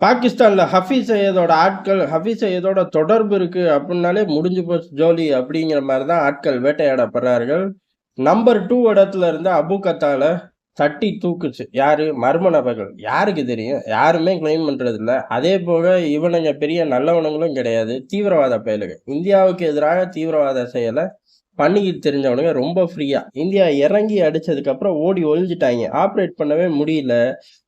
பாகிஸ்தான்ல ஹஃபீஸ் சையதோட ஆட்கள் ஹஃபீஸ் சையதோட தொடர்பு இருக்கு அப்படின்னாலே முடிஞ்சு போச்சு ஜோலி அப்படிங்கிற மாதிரி தான் ஆட்கள் வேட்டையாடப்படுறார்கள். நம்பர் டூ இடத்துல இருந்த அபு கத்தால தட்டி தூக்குச்சு. யாரு? மர்ம நபர்கள். யாருக்கு தெரியும்? யாருமே கிளைம் பண்றது இல்ல அதே போக இவனுங்க பெரிய நல்லவனுங்களும் கிடையாது. தீவிரவாத பயலுங்க இந்தியாவுக்கு எதிராக தீவிரவாத செயலை பண்ணிக்கிட்டு தெரிஞ்சவனுங்க ரொம்ப ஃப்ரீயாக இந்தியா இறங்கி அடித்ததுக்கப்புறம் ஓடி ஒழிஞ்சிட்டாங்க ஆப்ரேட் பண்ணவே முடியல.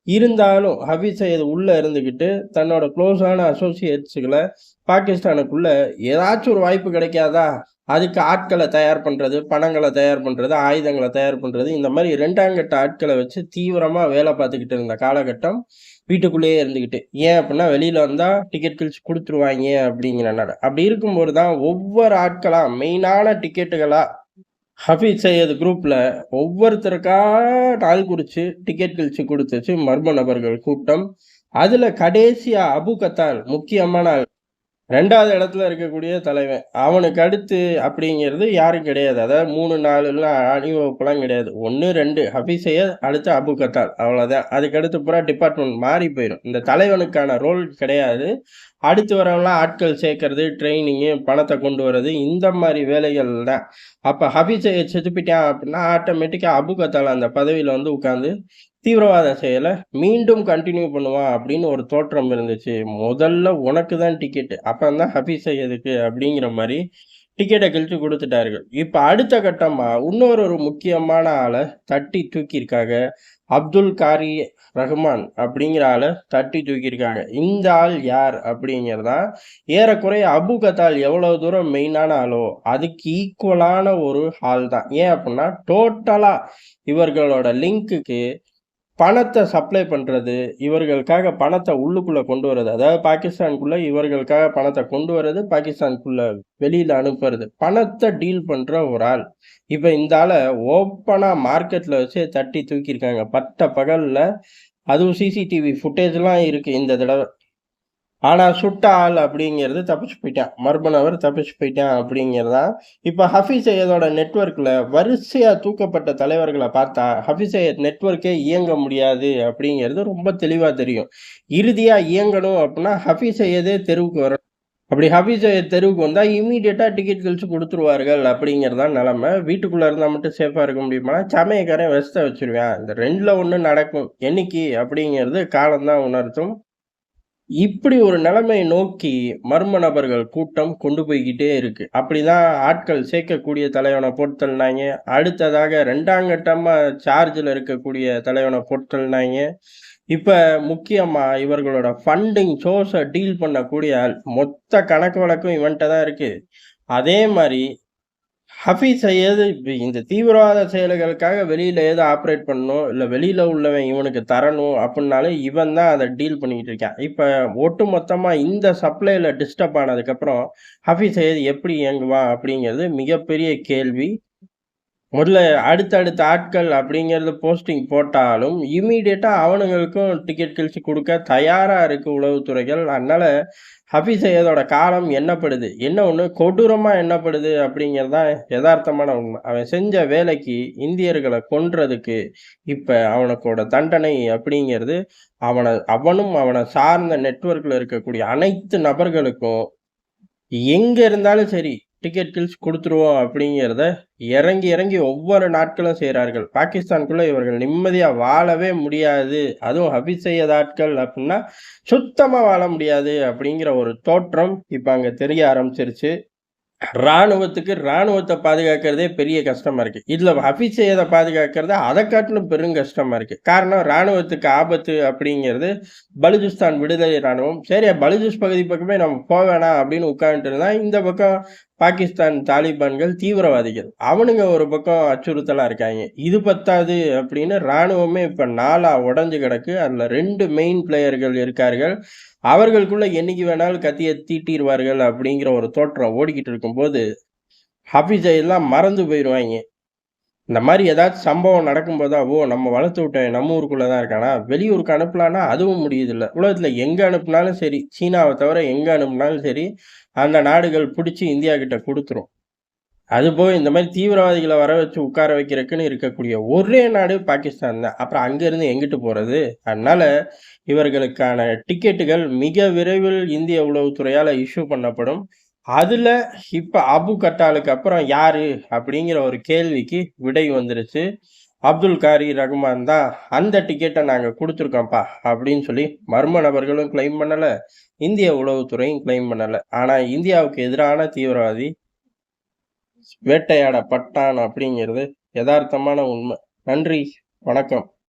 இருந்தாலும் ஹபீஸ் சையத் உள்ளே இருந்துக்கிட்டு தன்னோட க்ளோஸான அசோசியேட்ஸுகளை பாகிஸ்தானுக்குள்ளே ஏதாச்சும் ஒரு வாய்ப்பு கிடைக்காதா? அதுக்கு ஆட்களை தயார் பண்ணுறது பணங்களை தயார் பண்ணுறது ஆயுதங்களை தயார் பண்ணுறது இந்த மாதிரி ரெண்டாங்கட்ட ஆட்களை வச்சு தீவிரமாக வேலை பார்த்துக்கிட்டு இருந்த காலகட்டம் வீட்டுக்குள்ளேயே இருந்துக்கிட்டு. ஏன் அப்படின்னா வெளியில் வந்தால் டிக்கெட் கிழிச்சு கொடுத்துருவாங்க அப்படிங்கிறனால. அப்படி இருக்கும்போது தான் ஒவ்வொரு ஆட்களாக மெயினான டிக்கெட்டுகளாக ஹபீஸ் சையத் குரூப்பில் ஒவ்வொருத்தருக்கா நாள் குறித்து டிக்கெட் கிழிச்சு கொடுத்துச்சு மர்ம நபர்கள் கூட்டம். அதில் கடைசியாக அபு கத்தால் முக்கியமான ஆள் ரெண்டாவது இடத்துல இருக்கக்கூடிய தலைவன். அவனுக்கு அடுத்து அப்படிங்கிறது யாரும் கிடையாது. அதாவது மூணு நாலுலாம் அணிவகுப்புலாம் கிடையாது. ஒன்று ரெண்டு ஹபீஸ் அடுத்து அபு கத்தால் அவ்வளோதான் அதுக்கடுத்து பூரா டிபார்ட்மெண்ட் மாறி போயிடும். இந்த தலைவனுக்கான ரோல் கிடையாது. அடுத்து வரவங்களாம் ஆட்கள் சேர்க்கறது ட்ரைனிங்கு பணத்தை கொண்டு வர்றது இந்த மாதிரி வேலைகள் தான். அப்போ ஹபீஸை செதுப்பிட்டான் அப்படின்னா ஆட்டோமேட்டிக்காக அபு கத்தால் அந்த பதவியில் வந்து உட்காந்து தீவிரவாத செயலை மீண்டும் கண்டினியூ பண்ணுவான் அப்படின்னு ஒரு தோற்றம் இருந்துச்சு. முதல்ல உனக்கு தான் டிக்கெட்டு அப்போ தான் ஹபீஸ் சையதுக்கு அப்படிங்கிற மாதிரி டிக்கெட்டை கழிச்சு கொடுத்துட்டார்கள். இப்போ அடுத்த கட்டமாக இன்னொரு ஒரு முக்கியமான ஆளை தட்டி தூக்கியிருக்காங்க. அப்துல் காரி ரஹ்மான் அப்படிங்கிற ஆளை தட்டி தூக்கியிருக்காங்க. இந்த ஆள் யார் அப்படிங்கிறதான் ஏறக்குறைய அபு கத்தால் எவ்வளோ தூரம் மெயினான ஆளோ அதுக்கு ஈக்குவலான ஒரு ஆள் தான் ஏன் அப்படின்னா டோட்டலாக இவர்களோட லிங்க்குக்கு பணத்தை சப்ளை பண்ணுறது இவர்களுக்காக பணத்தை உள்ளுக்குள்ளே கொண்டு வர்றது. அதாவது பாகிஸ்தானுக்குள்ளே இவர்களுக்காக பணத்தை கொண்டு வர்றது பாகிஸ்தானுக்குள்ளே வெளியில் அனுப்புறது. பணத்தை டீல் பண்ணுற ஒரு ஆள். இப்போ இந்த ஆளை ஓப்பனாக மார்க்கெட்டில் வச்சு தட்டி தூக்கியிருக்காங்க. பட்ட பகலில் அதுவும் சிசிடிவி ஃபுட்டேஜ்லாம் இருக்குது இந்த தடவை ஆனா சுட்ட ஆள் அப்படிங்கிறது தப்பிச்சு போயிட்டான். மர்ம நபர் தப்பிச்சு போயிட்டான் அப்படிங்கிறதா இப்ப ஹஃபீஸ் சையதோட நெட்வொர்க்ல வரிசையா தூக்கப்பட்ட தலைவர்களை பார்த்தா ஹஃபீஸ் சையத் நெட்வொர்க்கே இயங்க முடியாது அப்படிங்கிறது ரொம்ப தெளிவா தெரியும். இறுதியா இயங்கணும் அப்படின்னா ஹஃபீஸ் சையதே தெருவுக்கு வரணும் அப்படி ஹபீஸ் தெருவுக்கு வந்தால் இமீடியட்டாக டிக்கெட் கழிச்சு கொடுத்துருவார்கள் அப்படிங்கிறதான் நிலமை. வீட்டுக்குள்ளே இருந்தால் மட்டும் சேஃபாக இருக்க முடியுமா சமயக்காரன் வெஸ்ட வச்சிருவேன். இந்த ரெண்டில் ஒன்று நடக்கும். என்னைக்கு? அப்படிங்கிறது காலம்தான் உணர்த்தும். இப்படி ஒரு நிலைமை நோக்கி மர்ம நபர்கள் கூட்டம் கொண்டு போய்கிட்டே இருக்கு. அப்படிதான் ஆட்கள் சேர்க்கக்கூடிய தலைவனை போட்டுனாங்க அடுத்ததாக ரெண்டாம் கட்டமா சார்ஜில் இருக்கக்கூடிய தலைவனை போட்டுனாங்க இப்ப முக்கியமா இவர்களோட ஃபண்டிங் சோர்ஸை டீல் பண்ணக்கூடிய மொத்த கணக்கு வழக்கும் இவன்கிட்ட தான் இருக்கு. அதே மாதிரி ஹஃபீஸ் சையத் இப்போ இந்த தீவிரவாத செயல்களுக்காக வெளியில் ஏதோ ஆப்ரேட் பண்ணணும்? இல்லை வெளியில் உள்ளவன் இவனுக்கு தரணும்? அப்படின்னாலே இவன் தான் அதை டீல் பண்ணிக்கிட்டு இருக்கான். இப்போ ஒட்டு மொத்தமாக இந்த சப்ளையில் டிஸ்டர்ப் ஆனதுக்கப்புறம் ஹஃபீஸ் சையத் எப்படி இயங்குவான் அப்படிங்கிறது மிகப்பெரிய கேள்வி. முதல்ல அடுத்தடுத்த ஆட்கள் அப்படிங்கிறது போஸ்டிங் போட்டாலும் இமீடியட்டாக அவனுங்களுக்கும் டிக்கெட் கிழிச்சு கொடுக்க தயாராக இருக்குது உளவுத்துறைகள். அதனால் ஹபீஸ் சையதோட காலம் என்னப்படுது என்ன ஒன்று கொடூரமாக என்னப்படுது அப்படிங்கிறது தான் யதார்த்தமான உண்மை. அவன் செஞ்ச வேலைக்கு இந்தியர்களை கொன்றதுக்கு இப்போ அவனுக்கோட தண்டனை அப்படிங்கிறது அவனை அவனும் அவனை சார்ந்த நெட்வொர்க்கில் இருக்கக்கூடிய அனைத்து நபர்களுக்கும் எங்கே இருந்தாலும் சரி டிக்கெட் கில்ஸ் கொடுத்துருவோம் அப்படிங்கிறத இறங்கி இறங்கி ஒவ்வொரு நாட்களும் செய்கிறார்கள் பாகிஸ்தானுக்குள்ளே இவர்கள் நிம்மதியாக வாழவே முடியாது. அதுவும் ஹபீஸ் சையத் ஆட்கள் அப்படின்னா சுத்தமாக வாழ முடியாது அப்படிங்கிற ஒரு தோற்றம் இப்போ அங்கே தெரிய ஆரம்பிச்சிருச்சு. ராணுவத்துக்கு ராணுவத்தை பாதுகாக்கிறதே பெரிய கஷ்டமா இருக்கு. இதுல அபிஷேகத்தை பாதுகாக்கிறது அதை காட்டிலும் பெரும் கஷ்டமா இருக்கு. காரணம் ராணுவத்துக்கு ஆபத்து அப்படிங்கிறது பலுஜிஸ்தான் விடுதலை ராணுவம் சரி பலுஜிஸ் பகுதி பக்கமே நம்ம போக வேணாம் அப்படின்னு உட்காந்துட்டு இருந்தா இந்த பக்கம் பாகிஸ்தான் தாலிபான்கள் தீவிரவாதிகள். அவனுங்க ஒரு பக்கம் அச்சுறுத்தலாக இருக்காங்க. இது பத்தாது அப்படின்னு ராணுவமே இப்போ நாளாக உடஞ்சு கிடக்கு. அதில் ரெண்டு மெயின் பிளேயர்கள் இருக்கார்கள். அவர்களுக்குள்ள என்னைக்கு வேணாலும் கத்தியை தீட்டிடுவார்கள் அப்படிங்கிற ஒரு தோற்றம் ஓடிக்கிட்டு இருக்கும்போது ஹபீஸை எல்லாம் மறந்து போயிடுவாங்க இந்த மாதிரி ஏதாச்சும் சம்பவம் நடக்கும்போதா ஓ நம்ம வளர்த்து விட்ட நம்ம ஊருக்குள்ளே தான் இருக்கானா வெளியூருக்கு அனுப்பலான்னா அதுவும் முடியுதில்ல உலகத்தில் எங்கே அனுப்புனாலும் சரி சீனாவை தவிர எங்கே அனுப்புனாலும் சரி அந்த நாடுகள் பிடிச்சி இந்தியா கிட்ட கொடுத்துரும் அதுபோக இந்த மாதிரி தீவிரவாதிகளை வர வச்சு உட்கார வைக்கிறதுக்குன்னு இருக்கக்கூடிய ஒரே நாடு பாகிஸ்தான் தான். அப்புறம் அங்கேருந்து எங்கிட்டு போகிறது அதனால இவர்களுக்கான டிக்கெட்டுகள் மிக விரைவில் இந்திய உளவுத்துறையால் இஷ்யூ பண்ணப்படும். அதுல இப்ப அபு கட்டாலுக்கு அப்புறம் யாரு? அப்படிங்கிற ஒரு கேள்விக்கு விடை வந்துருச்சு. அப்துல் காரி ரகுமான் தான் அந்த டிக்கெட்டை நாங்கள் கொடுத்துருக்கோம்ப்பா அப்படின்னு சொல்லி மர்ம நபர்களும் கிளைம் பண்ணலை இந்திய உளவுத்துறையும் கிளைம் பண்ணலை ஆனால் இந்தியாவுக்கு எதிரான தீவிரவாதி வேட்டையாடப்பட்டான் அப்படிங்கிறது எதார்த்தமான உண்மை நன்றி, வணக்கம்.